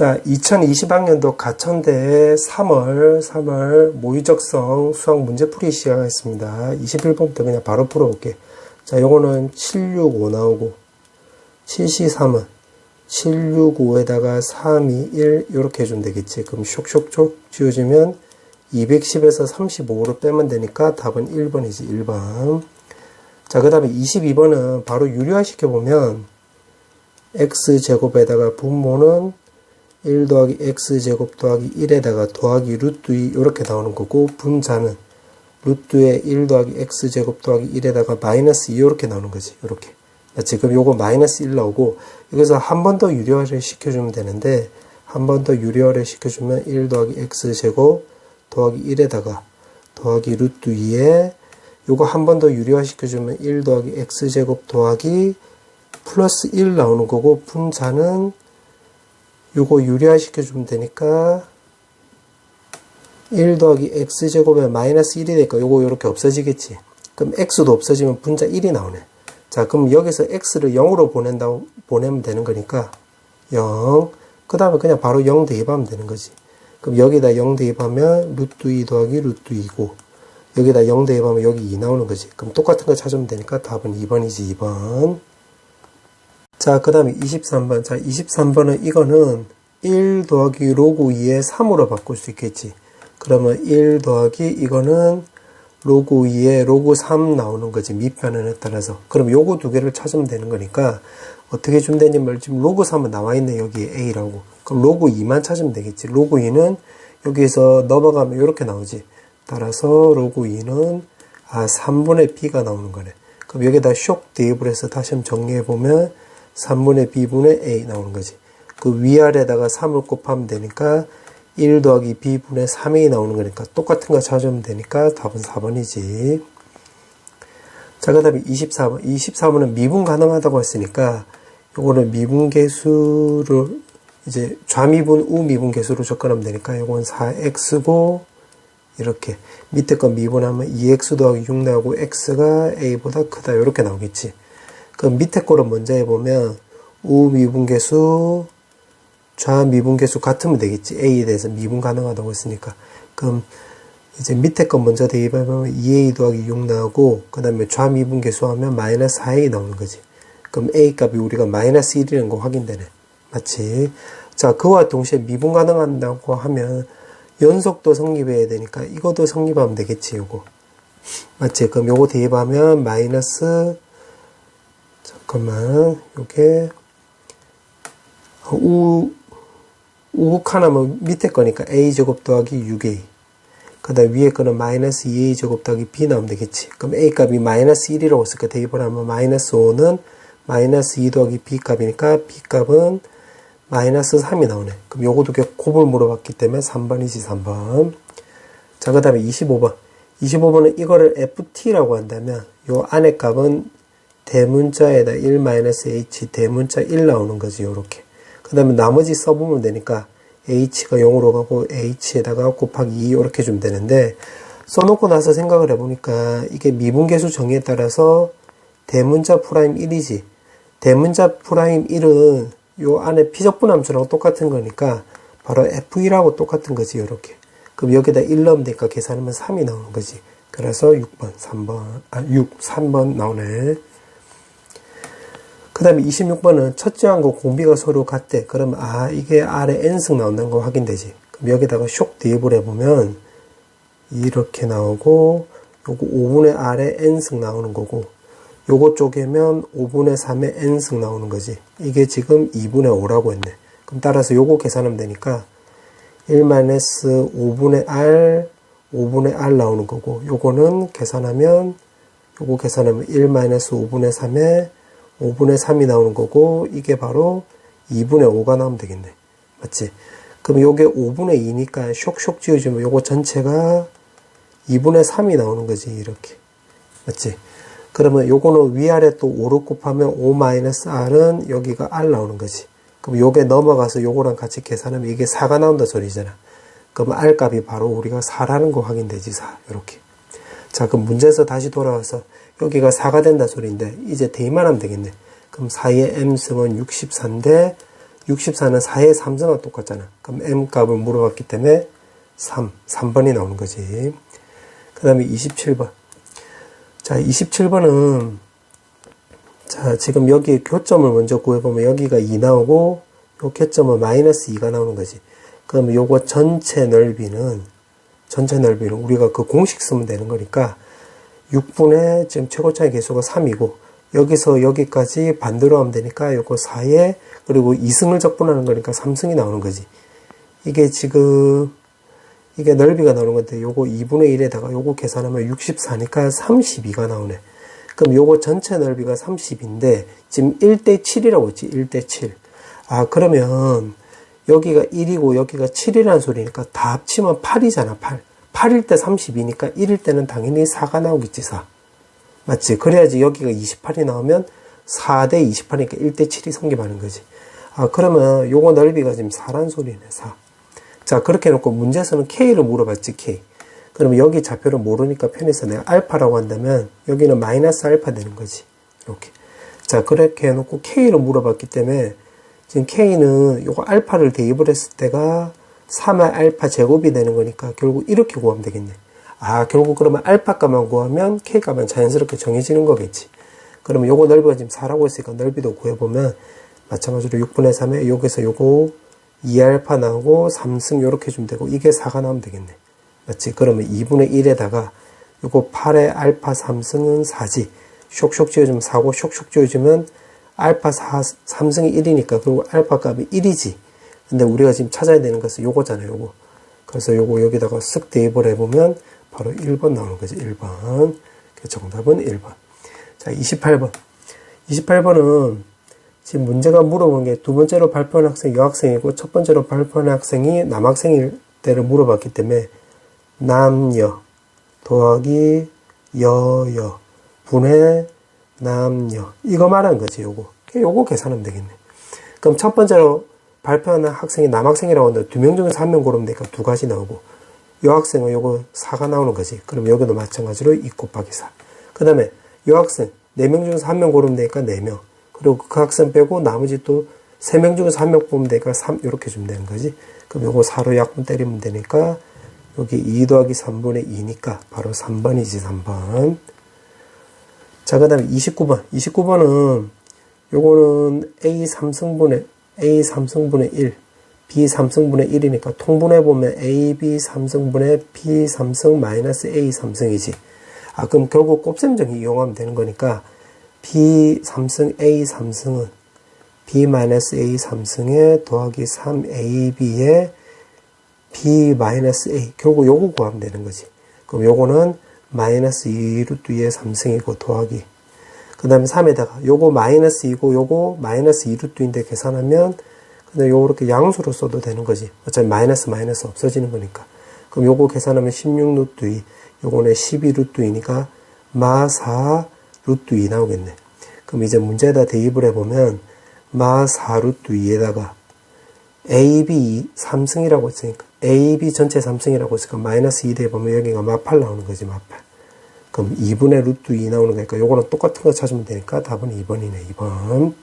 자, 2020학년도 가천대 3월, 3월 모의적성 수학 문제풀이 시작하겠습니다. 21번부터 그냥 바로 풀어볼게. 자, 요거는 765 나오고, 7C3은 765에다가 321 이렇게 해주면 되겠지. 그럼 쇽쇽쇽 지워지면 210에서 35로 빼면 되니까 답은 1번이지, 1번. 자, 그 다음에 22번은 바로 유리화 시켜보면 x제곱에다가 분모는 1 더하기 x제곱 더하기 1에다가 더하기 루트 2 이렇게 나오는 거고 분자는 루트에 1 더하기 x제곱 더하기 1에다가 마이너스 2 이렇게 나오는 거지 이렇게. 지금 요거 마이너스 1 나오고 여기서 한 번 더 유리화를 시켜주면 되는데 한 번 더 유리화를 시켜주면 1 더하기 x제곱 더하기 1에다가 더하기 루트 2에 요거 한 번 더 유리화 시켜주면 1 더하기 x제곱 더하기 플러스 1 나오는 거고 분자는 요거 유리화 시켜 주면 되니까 1 더하기 x제곱에 마이너스 1이 되니까 요거 이렇게 없어지겠지. 그럼 x도 없어지면 분자 1이 나오네. 자, 그럼 여기서 x를 0으로 보낸다고, 보내면 되는 거니까 0. 그 다음에 그냥 바로 0 대입하면 되는 거지. 그럼 여기다 0 대입하면 루트 2 더하기 루트 2고 여기다 0 대입하면 여기 2 나오는 거지. 그럼 똑같은 거 찾으면 되니까 답은 2번이지, 2번. 자, 그 다음에 23번. 자, 23번은 이거는 1 더하기 로그 2에 3으로 바꿀 수 있겠지. 그러면 1 더하기 이거는 로그 2에 로그 3 나오는 거지. 밑변에 따라서. 그럼 요거 두 개를 찾으면 되는 거니까 어떻게 되냐면 지금 로그 3은 나와 있네. 여기에 A라고. 그럼 로그 2만 찾으면 되겠지. 로그 2는 여기에서 넘어가면 이렇게 나오지. 따라서 로그 2는 아 3분의 B가 나오는 거네. 그럼 여기다 쇽 대입을 해서 다시 한번 정리해 보면 3분의 b분의 a 나오는 거지. 그 위아래다가 3을 곱하면 되니까 1 더하기 b분의 3a 나오는 거니까 똑같은 거 찾으면 되니까 답은 4번이지. 자, 그 다음에 24번. 24번은 미분 가능하다고 했으니까 요거는 미분 계수를 이제 좌미분, 우미분 계수로 접근하면 되니까 요건 4x고 이렇게 밑에 거 미분하면 2x 더하기 6 나오고 x가 a보다 크다 이렇게 나오겠지. 그 밑에 거를 먼저 해보면 우미분계수, 좌미분계수 같으면 되겠지. A에 대해서 미분 가능하다고 했으니까. 그럼 이제 밑에 거 먼저 대입하면 2A 더하기 6 나오고 그 다음에 좌미분계수 하면 마이너스 4A 나오는 거지. 그럼 A 값이 우리가 마이너스 1이라는 거 확인되네. 맞지? 자, 그와 동시에 미분 가능한다고 하면 연속도 성립해야 되니까 이것도 성립하면 되겠지, 요거. 맞지? 그럼 요거 대입하면 마이너스 잠깐만 요게. 우 우극 하나면 밑에 거니까 a 제곱 더하기 6a 그 다음 위에 거는 마이너스 2a 제곱 더하기 b 나오면 되겠지. 그럼 a 값이 마이너스 1이라고 쓸까 대입을 하면 마이너스 5는 마이너스 2 더하기 b 값이니까 b 값은 마이너스 3이 나오네. 그럼 개 곱을 물어봤기 때문에 3번이지 3번. 자 그 다음에 25번. 25번은 이거를 ft라고 한다면 요 안에 값은 대문자에다 1-h 대문자 1 나오는 거지 요렇게. 그 다음에 나머지 써보면 되니까 h가 0으로 가고 h에다가 곱하기 2 이렇게 주면 되는데 써놓고 나서 생각을 해보니까 이게 미분계수 정의에 따라서 대문자 프라임 1이지. 대문자 프라임 1은 요 안에 피적분함수랑 똑같은 거니까 바로 f1하고 똑같은 거지 요렇게. 그럼 여기다 1 넣으면 되니까 계산하면 3이 나오는 거지. 그래서 6번 3번 아 6, 3번 나오네 그 다음에 26번은 첫째 항과 공비가 서로 같대. 그러면 아 이게 아래 n승 나온다는 거 확인되지. 그럼 여기다가 쇽 대입을 해보면 이렇게 나오고 요거 5분의 r에 n승 나오는 거고 요거 쪼개면 5분의 3에 n승 나오는 거지. 이게 지금 2분의 5라고 했네. 그럼 따라서 요거 계산하면 되니까 1-5분의 r 5분의 r 나오는 거고 요거는 계산하면 요거 계산하면 1-5분의 3에 5분의 3이 나오는 거고 이게 바로 2분의 5가 나오면 되겠네. 맞지? 그럼 요게 5분의 2니까 쇽쇽 지어주면 요거 전체가 2분의 3이 나오는 거지 이렇게. 맞지? 그러면 요거는 위아래 또 5로 곱하면 5-r은 여기가 r 나오는 거지. 그럼 요게 넘어가서 요거랑 같이 계산하면 이게 4가 나온다 소리잖아. 그럼 r 값이 바로 우리가 4라는 거 확인되지 4. 이렇게. 자, 그럼 문제에서 다시 돌아와서 여기가 4가 된다 소리인데 이제 대입만 하면 되겠네. 그럼 4의 m승은 64인데 64는 4의 3승과 똑같잖아. 그럼 m 값을 물어봤기 때문에 3, 3번이 나오는 거지. 그 다음에 27번. 자, 27번은 자, 지금 여기 교점을 먼저 구해보면 여기가 2 나오고 요 교점은 마이너스 2가 나오는 거지. 그럼 요거 전체 넓이는 전체 넓이는 우리가 그 공식 쓰면 되는 거니까 6분의 지금 최고차의 개수가 3이고 여기서 여기까지 반대로 하면 되니까 요거 4에 그리고 2승을 적분하는 거니까 3승이 나오는 거지. 이게 지금 이게 넓이가 나오는 건데 요거 2분의 1에다가 요거 계산하면 64니까 32가 나오네. 그럼 요거 전체 넓이가 30인데 지금 1대 7이라고 했지. 1대 7. 아 그러면 여기가 1이고 여기가 7이라는 소리니까 다 합치면 8이잖아. 8. 8일 때 32니까 1일 때는 당연히 4가 나오겠지. 4. 맞지? 그래야지 여기가 28이 나오면 4대 28이니까 1대 7이 성립하는 거지. 아 그러면 요거 넓이가 지금 4란 소리네. 4. 자 그렇게 해놓고 문제에서는 K를 물어봤지. K. 그러면 여기 좌표를 모르니까 편해서 내가 알파라고 한다면 여기는 마이너스 알파 되는 거지. 이렇게. 자, 그렇게 해놓고 K를 물어봤기 때문에 지금 K는 요거 알파를 대입을 했을 때가 3의 알파 제곱이 되는 거니까 결국 이렇게 구하면 되겠네. 아, 결국 그러면 알파 값만 구하면 K 값은 자연스럽게 정해지는 거겠지. 그러면 요거 넓이가 지금 4라고 했으니까 넓이도 구해보면 마찬가지로 6분의 3에 여기서 요거 2알파 나오고 3승 요렇게 주면 되고 이게 4가 나오면 되겠네. 맞지? 그러면 2분의 1에다가 요거 8의 알파 3승은 4지. 쇽쇽 지어주면 4고 쇽쇽 지어주면 알파 4, 3승이 1이니까 그리고 알파 값이 1이지. 근데 우리가 지금 찾아야 되는 것은 요거잖아요. 요거. 그래서 요거 여기다가 쓱 대입을 해보면 바로 1번 나오는 거지. 1번. 그 정답은 1번. 자, 28번. 28번은 지금 문제가 물어본 게 두 번째로 발표한 학생이 여학생이고 첫 번째로 발표한 학생이 남학생일 때를 물어봤기 때문에 남녀 더하기 여여 분의 남녀 이거 말하는 거지 요거 요거 계산하면 되겠네 그럼 첫 번째로 발표하는 학생이 남학생이라고 하는데 두 명 중에서 한 명 고르면 되니까 두 가지 나오고 여학생은 요거 4가 나오는 거지. 그럼 여기도 마찬가지로 2 곱하기 4 그 다음에 여학생 네명 중에서 한 명 고르면 되니까 4명. 그리고 그 학생 빼고 나머지 또세명 중에서 한 명 뽑으면 되니까 3 이렇게 주면 되는 거지. 그럼 요거 4로 약분 때리면 되니까 여기 2 더하기 3분의 2니까 바로 3번이지 3번. 자 그 다음에 29번. 29번은 요거는 A 3승분의 A 3승분의 1 B 3승분의 1이니까 통분해보면 A, B 3승분의 B 3승 마이너스 A 3승이지 아 그럼 결국 곱셈정이 이용하면 되는 거니까 B 3승 A 3승은 B 마이너스 A 3승에 더하기 3AB에 b 마이너스 a 결국 요거 구하면 되는 거지. 그럼 요거는 마이너스 2 루트 2의 3승이고 더하기 그 다음에 3에다가 요거 마이너스 2고 요거 마이너스 2 루트인데 계산하면 그냥 요렇게 양수로 써도 되는 거지. 어차피 마이너스 마이너스 없어지는 거니까. 그럼 요거 계산하면 16 루트 2 요거는 12 루트 2니까 마4 루트 2 나오겠네. 그럼 이제 문제에다 대입을 해보면 마4 루트 2에다가 AB 3승이라고 했으니까 AB 전체 3승이라고 했으니까 마이너스 2 대보면 여기가 마8 나오는 거지 마8 그럼 2분의 루트 2 나오는 거니까 요거는 똑같은 거 찾으면 되니까 답은 2번이네 2번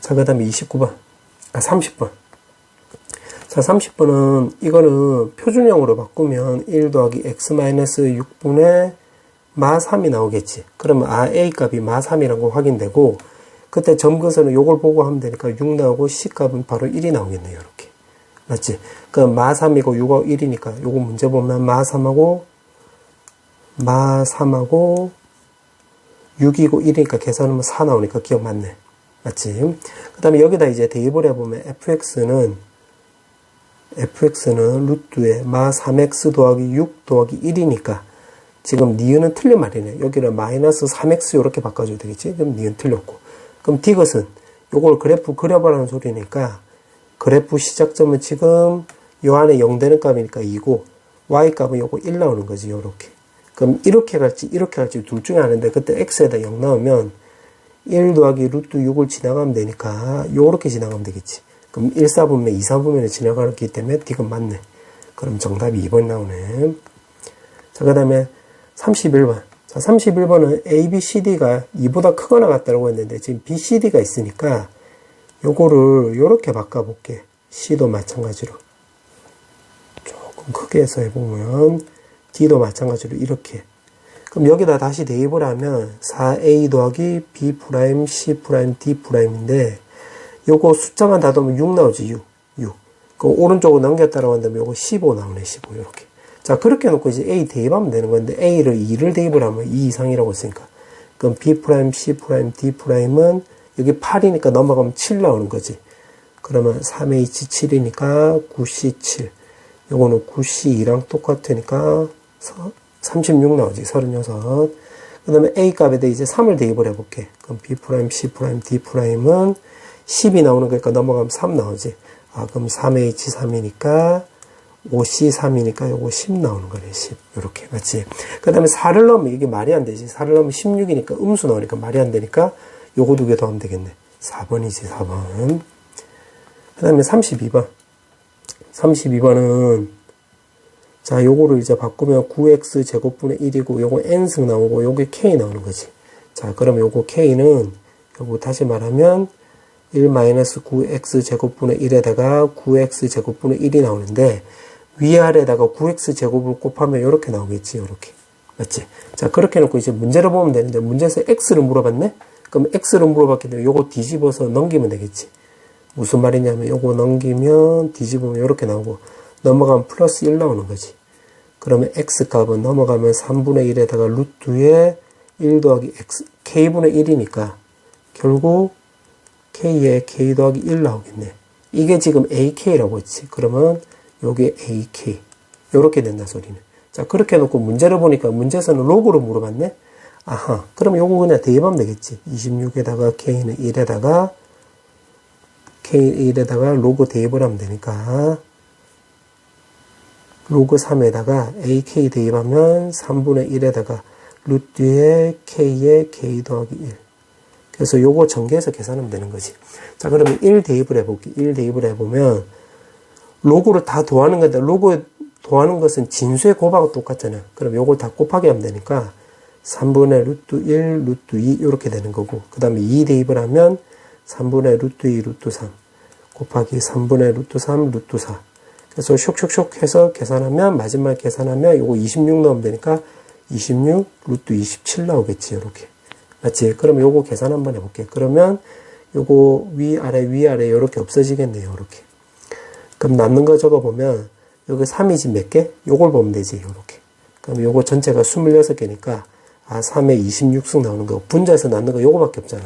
자 그 다음에 29번 아 30번 자 30번은 이거는 표준형으로 바꾸면 1 더하기 x 마이너스 6분의 마 3이 나오겠지 그러면 아 a 값이 마 3이라고 확인되고 그때 점근선은 요걸 보고 하면 되니까 6 나오고 C 값은 바로 1이 나오겠네요. 이렇게. 맞지? 그럼 마 3이고 6하고 1이니까 요거 문제 보면 마 3하고 마 3하고 6이고 1이니까 계산하면 4 나오니까 기억 맞네. 맞지? 그 다음에 여기다 이제 대입을 해보면 fx는 fx는 루트에 마 3x 더하기 6 더하기 1이니까 지금 니은은 틀린 말이네. 여기는 마이너스 3x 이렇게 바꿔줘야 되겠지? 그럼 니은 틀렸고. 그럼 디귿은 요걸 그래프 그려보라는 소리니까 그래프 시작점은 지금 요 안에 0 되는 값이니까 2고 y 값은 요거 1 나오는 거지 요렇게 그럼 이렇게 갈지 이렇게 갈지 둘 중에 하는데 그때 x에다 0 나오면 1 더하기 루트 6을 지나가면 되니까 요렇게 지나가면 되겠지 그럼 1, 4분면 2, 3분면에 지나가기 때문에 디귿 맞네 그럼 정답이 2번 나오네 자 그 다음에 31번 자, 31번은 A, B, C, D가 2보다 크거나 같다고 했는데 지금 B, C, D가 있으니까 요거를 요렇게 바꿔볼게. C도 마찬가지로. 조금 크게 해서 해보면 D도 마찬가지로 이렇게. 그럼 여기다 다시 대입을 하면 4A 더하기 B 프라임 C 프라임 D 프라임인데 요거 숫자만 다 넣으면 6 나오지 6. 6. 그 오른쪽으로 넘겼다라고 한다면 요거 15 나오네 15 이렇게. 자 그렇게 놓고 이제 A 대입하면 되는 건데 A를 2를 대입을 하면 2 이상이라고 했으니까 그럼 B 프라임 C 프라임 D 프라임은 여기 8이니까 넘어가면 7 나오는 거지. 그러면 3H7이니까 9C7. 요거는 9C2랑 똑같으니까 36 나오지. 36. 그 다음에 A 값에 대해 이제 3을 대입을 해볼게. 그럼 B 프라임, C 프라임, D 프라임은 10이 나오는 거니까 넘어가면 3 나오지. 아, 그럼 3H3이니까 5C3이니까 요거 10 나오는 거네, 10. 요렇게. 맞지? 그 다음에 4를 넣으면 이게 말이 안 되지. 4를 넣으면 16이니까 음수 나오니까 말이 안 되니까 요거 두 개 더 하면 되겠네. 4번이지, 4번. 그 다음에 32번. 32번은, 자, 요거를 이제 바꾸면 9x 제곱분의 1이고, 요거 n승 나오고, 요게 k 나오는 거지. 자, 그러면 요거 k는, 요거 다시 말하면, 1-9x 제곱분의 1에다가 9x 제곱분의 1이 나오는데, 위아래에다가 9x 제곱을 곱하면 이렇게 나오겠지, 이렇게. 맞지? 자, 그렇게 해놓고 이제 문제를 보면 되는데, 문제에서 x를 물어봤네? 그럼 x를 물어봤기 때문에 요거 뒤집어서 넘기면 되겠지. 무슨 말이냐면 요거 넘기면 뒤집으면 이렇게 나오고 넘어가면 플러스 1 나오는 거지. 그러면 x 값은 넘어가면 3분의 1에다가 루트에 1 더하기 x, k분의 1이니까 결국 k에 k 더하기 1 나오겠네. 이게 지금 ak라고 했지. 그러면 요게 ak. 요렇게 된다 소리는. 자, 그렇게 해놓고 문제를 보니까 문제에서는 로그로 물어봤네. 아하. 그럼 요거 그냥 대입하면 되겠지. 26에다가 k는 1에다가 k1에다가 로그 대입을 하면 되니까 로그 3에다가 ak 대입하면 3분의 1에다가 루트에 k에 k 더하기 1. 그래서 요거 전개해서 계산하면 되는 거지. 자, 그러면 1 대입을 해볼게. 1 대입을 해보면 로그를 다 더하는 건데 로그 더하는 것은 진수의 곱하고 똑같잖아. 그럼 요걸 다 곱하기 하면 되니까 3분의 루트 1, 루트 2 이렇게 되는 거고 그 다음에 2 대입을 하면 3분의 루트 2, 루트 3 곱하기 3분의 루트 3, 루트 4 그래서 슉슉슉 해서 계산하면 마지막 계산하면 요거 26 넣으면 되니까 26 루트 27 나오겠지 이렇게 맞지? 그럼 요거 계산 한번 해볼게 그러면 요거 위 아래 위 아래 이렇게 없어지겠네요 이렇게 그럼 남는 거 적어 보면 여기 3이지 몇 개? 요걸 보면 되지 이렇게 그럼 요거 전체가 26개니까 아, 3에 26승 나오는 거. 분자에서 낳는 거 요거밖에 없잖아.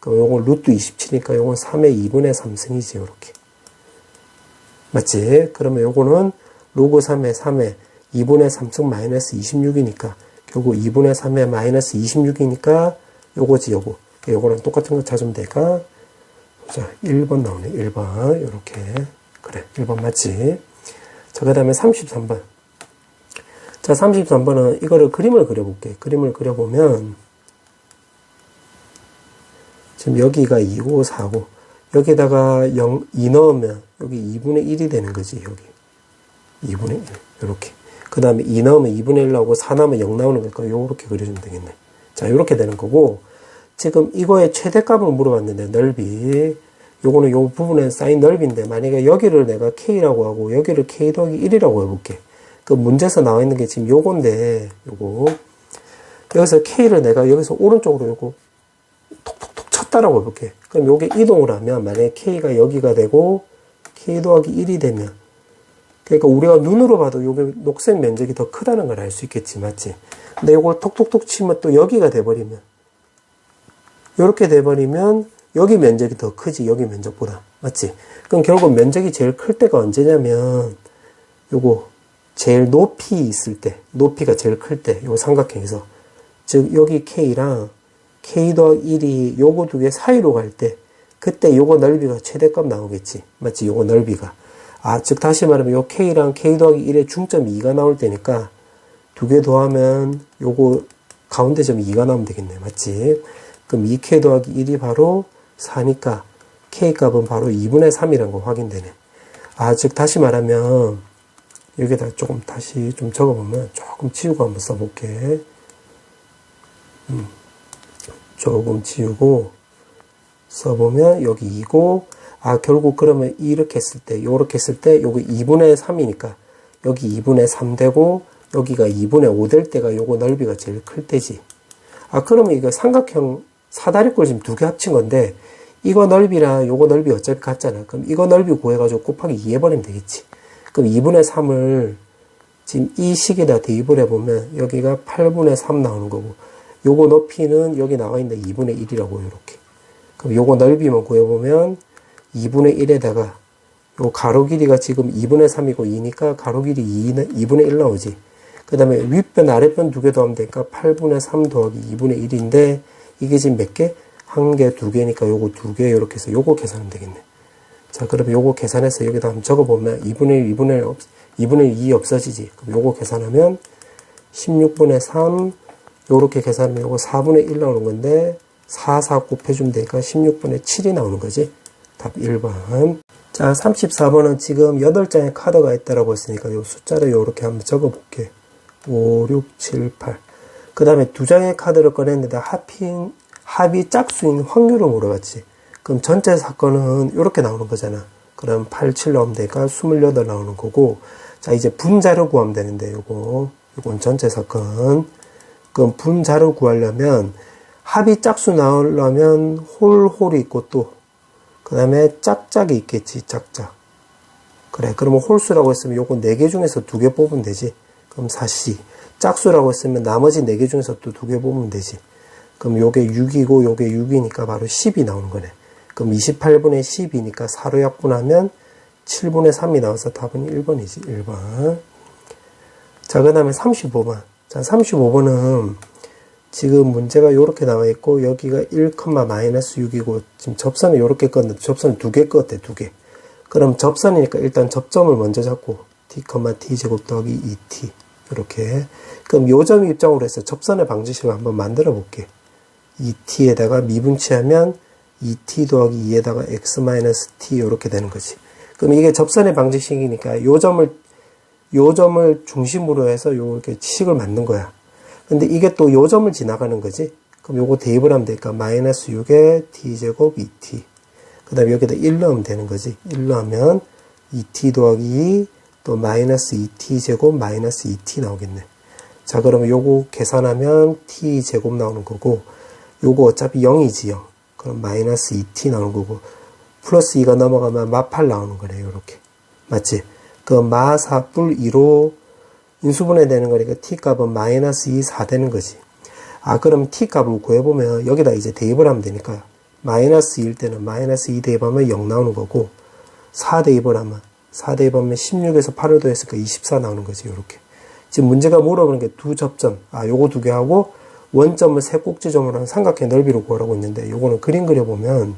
그럼 요건 루트 27이니까 요건 3에 2분의 3승이지, 요렇게. 맞지? 그러면 요거는 로그 3에 3에 2분의 3승 마이너스 26이니까 결국 2분의 3에 마이너스 26이니까 요거지, 요거. 요거랑 똑같은 거 찾으면 되니까 자, 1번 나오네, 1번. 요렇게. 그래, 1번 맞지? 자, 그 다음에 33번. 자, 33번은 이거를 그림을 그려볼게. 그림을 그려보면, 지금 여기가 2고 4고, 여기다가 0, 2 넣으면, 여기 2분의 1이 되는 거지, 여기. 2분의 1. 이렇게. 그 다음에 2 넣으면 2분의 1 나오고, 4 넣으면 0 나오는 거니까, 요렇게 그려주면 되겠네. 자, 이렇게 되는 거고, 지금 이거의 최대값을 물어봤는데, 넓이. 요거는 요 부분에 쌓인 넓이인데, 만약에 여기를 내가 K라고 하고, 여기를 K 더하기 1이라고 해볼게. 그 문제에서 나와 있는 게 지금 요건데, 요거. 여기서 K를 내가 여기서 오른쪽으로 요거 톡톡톡 쳤다라고 해볼게. 그럼 요게 이동을 하면, 만약에 K가 여기가 되고, K 더하기 1이 되면, 그러니까 우리가 눈으로 봐도 요게 녹색 면적이 더 크다는 걸 알 수 있겠지, 맞지? 근데 요걸 톡톡톡 치면 또 여기가 돼버리면, 요렇게 돼버리면, 여기 면적이 더 크지, 여기 면적보다. 맞지? 그럼 결국 면적이 제일 클 때가 언제냐면, 요거, 제일 높이 있을 때, 높이가 제일 클 때, 요 삼각형에서. 즉, 여기 K랑 K 더 1이 요거 두 개 사이로 갈 때, 그때 요거 넓이가 최대값 나오겠지. 맞지? 요거 넓이가. 아, 즉, 다시 말하면 요 K랑 K 더하기 1의 중점 2가 나올 때니까, 두 개 더하면 요거 가운데 점 2가 나오면 되겠네. 맞지? 그럼 2K 더하기 1이 바로 4니까, K 값은 바로 2분의 3이라는 거 확인되네. 아, 즉, 다시 말하면, 여기다 조금 다시 좀 적어보면 조금 지우고 한번 써볼게. 음, 조금 지우고 써보면 여기 2고 아 결국 그러면 이렇게 했을 때 요렇게 했을 때 요거 2분의 3이니까 여기 2분의 3 되고 여기가 2분의 5 될 때가 요거 넓이가 제일 클 때지. 아 그러면 이거 삼각형 사다리꼴 지금 두 개 합친 건데 이거 넓이랑 요거 넓이 어차피 같잖아. 그럼 이거 넓이 구해가지고 곱하기 2 해버리면 되겠지. 그럼 2분의 3을 지금 이 식에다 대입을 해보면 여기가 8분의 3 나오는 거고 요거 높이는 여기 나와 있는 2분의 1이라고 이렇게 그럼 요거 넓이만 구해보면 2분의 1에다가 요 가로 길이가 지금 2분의 3이고 2니까 가로 길이 2는 2분의 1 나오지. 그 다음에 윗변 아랫변 두 개 더하면 되니까 8분의 3 더하기 2분의 1인데 이게 지금 몇 개? 한 개, 두 개니까 요거 두 개 이렇게 해서 요거 계산하면 되겠네. 자 그러면 요거 계산해서 여기다 한번 적어보면 2분의 1, 2분의 1, 없, 2분의 2 없어지지. 그럼 요거 계산하면 16분의 3 요렇게 계산하면 요거 4분의 1 나오는 건데 4, 4 곱해주면 되니까 16분의 7이 나오는 거지 답 1번 자 34번은 지금 8장의 카드가 있다라고 했으니까 요 숫자를 요렇게 한번 적어볼게 5, 6, 7, 8. 그 다음에 두 장의 카드를 꺼냈는데 합인, 합이 짝수인 확률을 물어봤지. 그럼 전체 사건은 이렇게 나오는 거잖아. 그럼 8, 7 나오면 되니까 28 나오는 거고. 자, 이제 분자를 구하면 되는데, 요거. 요건 전체 사건. 그럼 분자를 구하려면 합이 짝수 나오려면 홀, 홀이 있고 또, 그 다음에 짝짝이 있겠지, 짝짝. 그래, 그러면 홀수라고 했으면 요거 4개 중에서 2개 뽑으면 되지. 그럼 4C. 짝수라고 했으면 나머지 4개 중에서 또 2개 뽑으면 되지. 그럼 요게 6이고 요게 6이니까 바로 10이 나오는 거네. 그럼 28분의 10이니까 4로 약분하면 7분의 3이 나와서 답은 1번이지. 1번. 자, 그 다음에 35번. 자, 35번은 지금 문제가 이렇게 나와 있고 여기가 1, 마이너스 6이고 지금 접선을 이렇게 껐는데 접선을 두개 껐대. 두 개. 그럼 접선이니까 일단 접점을 먼저 잡고 t, t 제곱 더하기 2t 이렇게 그럼 요점 입장으로 해서 접선의 방정식을 한번 만들어 볼게 2t에다가 미분치하면 2t 더하기 2에다가 x 마이너스 t 이렇게 되는 거지 그럼 이게 접선의 방정식이니까 요점을 요점을 중심으로 해서 요렇게 식을 만든 거야 근데 이게 또 요점을 지나가는 거지 그럼 요거 대입을 하면 되니까 마이너스 6에 t제곱 2t 그 다음에 여기다 1 넣으면 되는 거지 1 넣으면 2t 더하기 2, 또 마이너스 2t 제곱 마이너스 2t 나오겠네. 자, 그러면 요거 계산하면 t 제곱 나오는 거고, 요거 어차피 0이지 0. 그럼 마이너스 2t 나오는 거고, 플러스 2가 넘어가면 마 8 나오는 거네, 요렇게. 맞지? 그 마 4 뿔 2로 인수분해 되는 거니까 t 값은 마이너스 2, 4 되는 거지. 아, 그럼 t 값을 구해보면 여기다 이제 대입을 하면 되니까 마이너스 2일 때는 마이너스 2 대입하면 0 나오는 거고, 4 대입을 하면 4 대입하면 16에서 8을 더했으니까 24 나오는 거지, 요렇게. 지금 문제가 물어보는 게 두 접점, 아, 요거 두 개 하고, 원점을 세 꼭지점으로 한 삼각형 넓이로 구하라고 있는데, 요거는 그림 그려보면,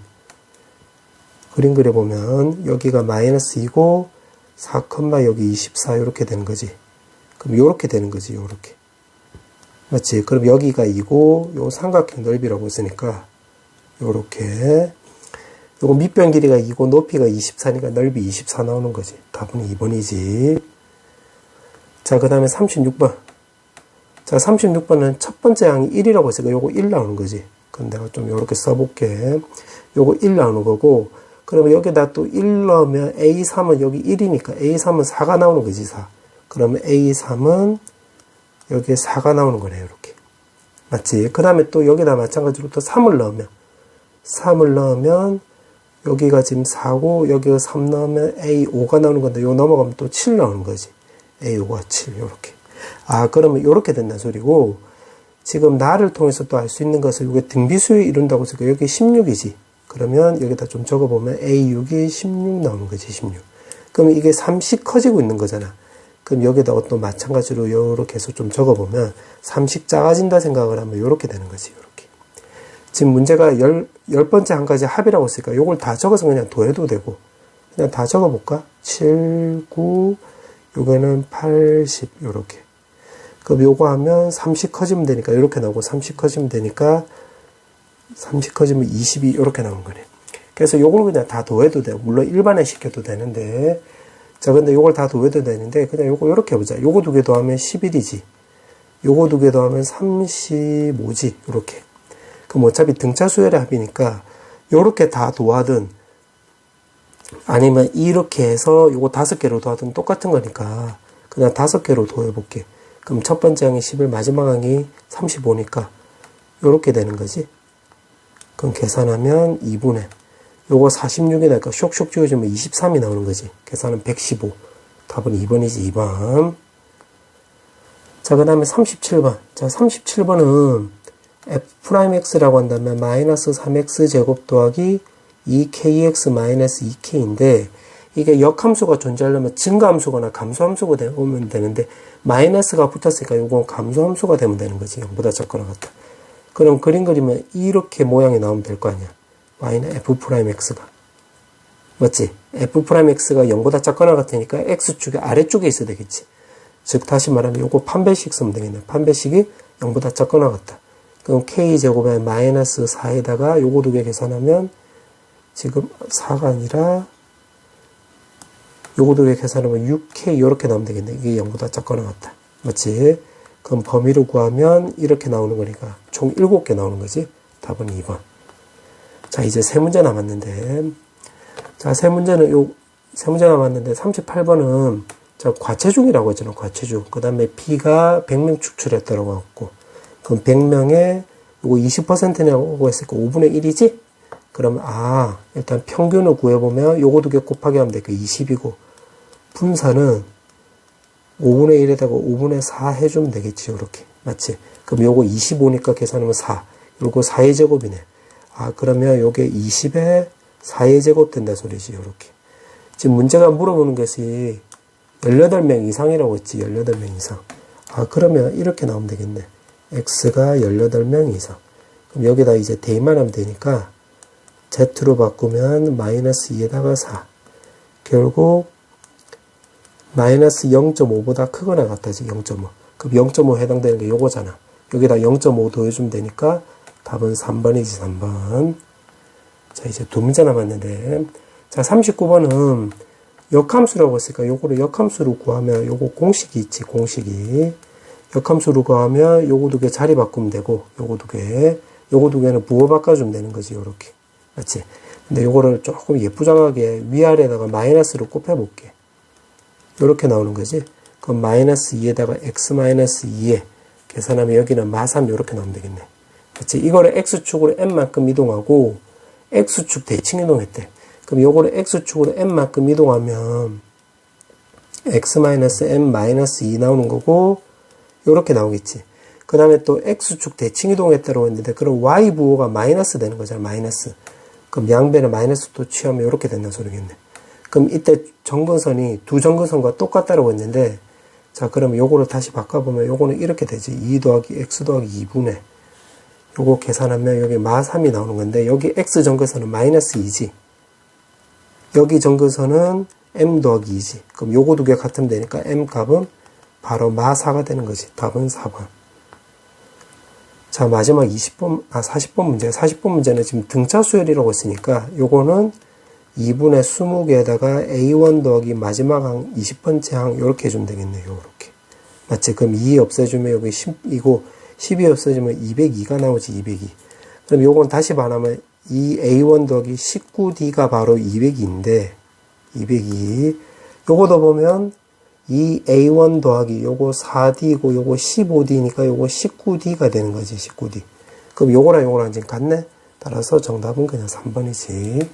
그림 그려보면, 여기가 마이너스 2고, 4, 여기 24, 요렇게 되는 거지. 그럼 요렇게 되는 거지, 요렇게. 맞지? 그럼 여기가 2고, 요 삼각형 넓이라고 했으니까, 요렇게. 요거 밑변 길이가 2고 높이가 24니까 넓이 24 나오는 거지. 답은 2번이지. 자, 그 다음에 36번. 자, 36번은 첫 번째 항이 1이라고 했으니까 요거 1 나오는 거지. 그럼 내가 좀 요렇게 써볼게. 요거 1 나오는 거고, 그러면 여기다 또 1 넣으면 A3은 여기 1이니까 A3은 4가 나오는 거지, 4. 그러면 A3은 여기에 4가 나오는 거네, 이렇게. 맞지? 그 다음에 또 여기다 마찬가지로 또 3을 넣으면, 3을 넣으면 여기가 지금 4고 여기가 3 나오면 A5가 나오는 건데 요 넘어가면 또 7 나오는 거지. A5가 7 요렇게. 아 그러면 요렇게 된다는 소리고 지금 나를 통해서 또 알 수 있는 것을 이게 등비수에 이룬다고 해서 여기 16이지. 그러면 여기다 좀 적어보면 A6이 16 나오는 거지 16. 그럼 이게 3씩 커지고 있는 거잖아. 그럼 여기다가 또 마찬가지로 요렇게 해서 좀 적어보면 3씩 작아진다 생각을 하면 요렇게 되는 거지. 요렇게. 지금 문제가 열, 열 번째 한 가지 합이라고 했으니까 요걸 다 적어서 그냥 더해도 되고 그냥 다 적어볼까? 7, 9, 요거는 80 요렇게 그럼 요거 하면 30 커지면 되니까 요렇게 나오고 30 커지면 되니까 30 커지면 22 요렇게 나오는 거네 그래서 요걸 그냥 다 더해도 돼요 물론 일반에 시켜도 되는데 자 근데 요걸 다 더해도 되는데 그냥 요거 요렇게 해보자 요거 두 개 더하면 11이지 요거 두 개 더하면 35지 요렇게 그럼 어차피 등차 수열의 합이니까 요렇게 다 도하든 아니면 이렇게 해서 요거 다섯 개로 도하든 똑같은 거니까 그냥 다섯 개로 도해볼게. 그럼 첫 번째 항이 11, 마지막 항이 35니까 요렇게 되는 거지. 그럼 계산하면 2분의 요거 46이 나니까 쇽쇽 지워주면 23이 나오는 거지. 계산은 115. 답은 2번이지, 2번. 자, 그 다음에 37번. 자, 37번은 f'x라고 한다면 마이너스 3x 제곱 더하기 2kx 마이너스 2k인데 이게 역함수가 존재하려면 증가함수거나 감소함수가 되면 되는데 마이너스가 붙었으니까 요건 감소함수가 되면 되는 거지. 0보다 작거나 같다. 그럼 그림 그리면 이렇게 모양이 나오면 될 거 아니야. Y는 f'x가. 맞지? f'x가 0보다 작거나 같으니까 x축의 아래쪽에 있어야 되겠지. 즉 다시 말하면 요거 판별식 쓰면 되겠네. 판별식이 0보다 작거나 같다. 그럼 k제곱에 마이너스 4에다가 요거 두 개 계산하면 지금 4가 아니라 요거 두 개 계산하면 6k 이렇게 나오면 되겠네. 이게 0보다 작거나 같다. 맞지? 그럼 범위를 구하면 이렇게 나오는 거니까 총 7개 나오는 거지. 답은 2번. 자, 이제 세 문제 남았는데. 자, 세 문제는 요, 세 문제 남았는데 38번은 자, 과체중이라고 했잖아. 과체중. 그 다음에 B가 100명 축출했다라고 했고. 그럼 100명에 요거 20%냐고 했으니까 5분의 1이지? 그러면, 아, 일단 평균을 구해보면 요거 두 개 곱하기 하면 되니까 20이고, 분산은 5분의 1에다가 5분의 4 해주면 되겠지, 요렇게. 맞지? 그럼 요거 25니까 계산하면 4. 요거 4의 제곱이네. 아, 그러면 요게 20에 4의 제곱 된다 소리지, 요렇게. 지금 문제가 물어보는 것이 18명 이상이라고 했지, 18명 이상. 아, 그러면 이렇게 나오면 되겠네. x가 18명 이상. 그럼 여기다 이제 대입만 하면 되니까, z로 바꾸면 마이너스 2에다가 4. 결국, 마이너스 0.5보다 크거나 같다지, 0.5. 그럼 0.5 해당되는 게 요거잖아. 여기다 0.5 더해주면 되니까, 답은 3번이지, 3번. 자, 이제 두 문제 남았는데, 자, 39번은 역함수라고 했으니까 요거를 역함수로 구하면 요거 공식이 있지, 공식이. 역함수로 구하면 요거 두 개 자리 바꾸면 되고, 요거 두 개, 요거 두 개는 부호 바꿔주면 되는 거지, 요렇게. 맞지? 근데 요거를 조금 예쁘장하게 위아래에다가 마이너스로 곱해볼게. 요렇게 나오는 거지. 그럼 마이너스 2에다가 x 마이너스 2에 계산하면 여기는 마3 요렇게 나오면 되겠네. 그치? 이거를 x축으로 n만큼 이동하고 x축 대칭 이동했대. 그럼 요거를 x축으로 n만큼 이동하면 x-n-2 나오는 거고 요렇게 나오겠지. 그 다음에 또 x축 대칭 이동했다고 했는데 그럼 y 부호가 마이너스 되는 거잖아. 마이너스. 그럼 양변에 마이너스 또 취하면 요렇게 된다는 소리겠네. 그럼 이때 정근선이 두 정근선과 똑같다고 했는데 자 그럼 요거를 다시 바꿔보면 요거는 이렇게 되지. 2 더하기 x 더하기 2분의 요거 계산하면 여기 마3이 나오는 건데 여기 x 정근선은 마이너스 2지. 여기 정근선은 m 더하기 2지. 그럼 요거 두 개 같으면 되니까 m 값은 바로 마4가 되는 거지. 답은 4번. 자, 마지막 20번, 아, 40번 문제. 40번 문제는 지금 등차 수열이라고 했으니까 요거는 2분의 20개에다가 A1 더하기 마지막 항 20번째 항 요렇게 해주면 되겠네요. 요렇게. 맞지? 그럼 2 없애주면 여기 10이고 10이 없어지면 202가 나오지, 202. 그럼 요건 다시 말하면 이 A1 더하기 19D가 바로 202인데, 202. 요거도 보면 이 A1 더하기 요거 4D고 요거 15D니까 요거 19D가 되는 거지, 19D. 그럼 요거랑 요거랑 지금 같네? 따라서 정답은 그냥 3번이지.